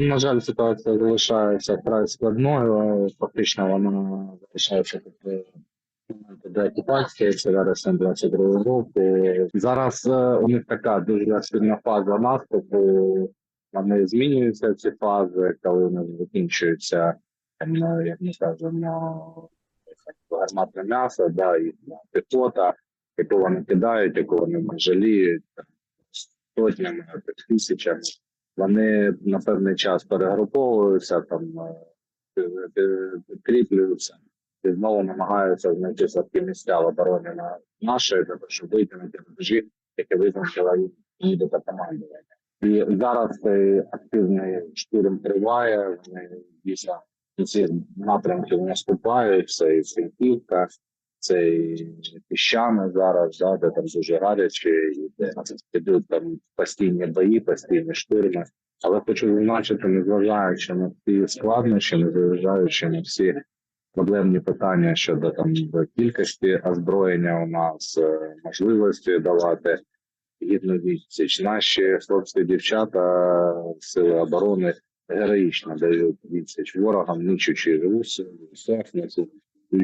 На жаль, ситуація залишається вкрай складною. Фактично вона залишається такою до окупації, це вересень 22 року. Зараз е, у них така дуже сильна фаза наступу. Вони змінюються ці фази, коли вони закінчуються, е, як ми кажемо, гарматне м'ясо, да, і піхота, яку вони кидають, яку вони жаліють сотнями, тисячами. Вони на певний час перегруповуються, там е, підкріплюються і знову намагаються знайти слабкі місця в обороні на нашої, того, щоб вийти на ті рубежі, які визначила її до командування. І зараз цей активний штурм триває. Вони дійсно ці напрямки наступають. Це і Франківка, це і піщани зараз, да, де там дуже гаряче, і де ідуть там постійні бої, постійні штурми. Але хочу зазначити, незважаючи на всі складнощі, незважаючи на всі проблемні питання щодо там кількості озброєння у нас, е, можливості давати гідну відсіч. Наші хлопці, дівчата, сили оборони героїчно дають відсіч ворогам, нічучи живуть техніку. І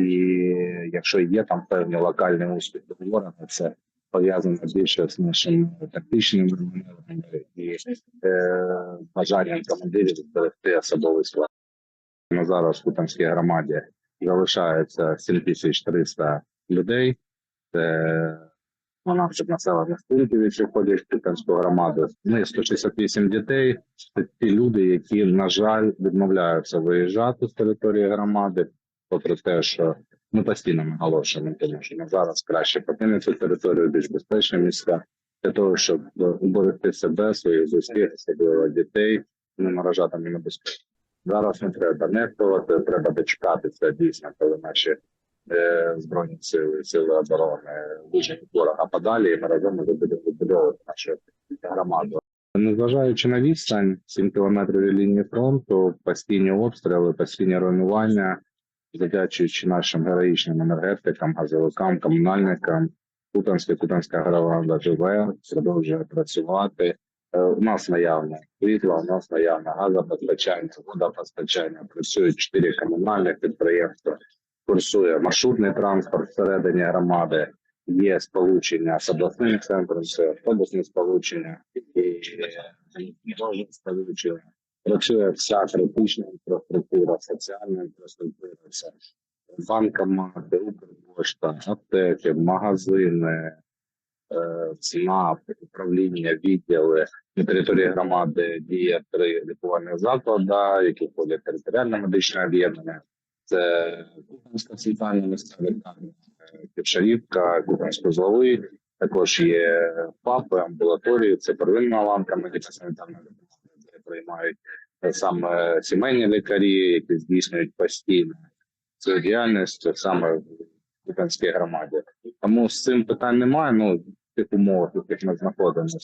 якщо є там певні локальні успіхи ворога, це пов'язано більше з нашими тактичними маневрами і е, бажанням командирів зберегти особовий склад. На зараз в Кутамській громаді залишається 7300 людей. Це 12 населених пунктів, які входять в Кутамську громаду. Ми 168 дітей. Це ті люди, які, на жаль, відмовляються виїжджати з території громади, попри те, що ми постійно наголошуємо, тому що на зараз краще покинути територію, більш безпечне місця для того, щоб уберегти себе, своїх близьких, особливо дітей, не наражати на небезпеку. Зараз не треба нехтувати, треба дочекатися дійсно, коли наші е, збройні сили, сили оборони виженуть ворога подалі, і ми разом будемо відбудовувати нашу громаду. Незважаючи на відстань, 7 кілометрів лінії фронту, постійні обстріли, постійні руйнування, завдячуючи нашим героїчним енергетикам, газовикам, комунальникам, Кутанська, Кутанська громада живе, продовжує працювати. Е, У нас наявне світло, у нас наявне газопостачання, водопостачання. Працюють чотири комунальних підприємства. Курсує маршрутний транспорт всередині громади. Є сполучення з обласним центром, це автобусне сполучення і е, сполучення. Працює вся критична інфраструктура, соціальна інфраструктура, вся банкомати, Укрпошта, аптеки, магазини, е, ЦНАП, управління, відділи на території громади діє три лікувальних заклади, які входять територіальне медичне об'єднання. Це Купинська центральна міська лікарня, Ківшарівка, Купинська злови. Також є ФАПи, амбулаторії, це первинна ланка медико-санітарної приймають е, саме сімейні лікарі, які здійснюють постійно цю діяльність саме в Луганській громаді. Тому з цим питань немає. Ну тих умовах, в яких ми знаходимося.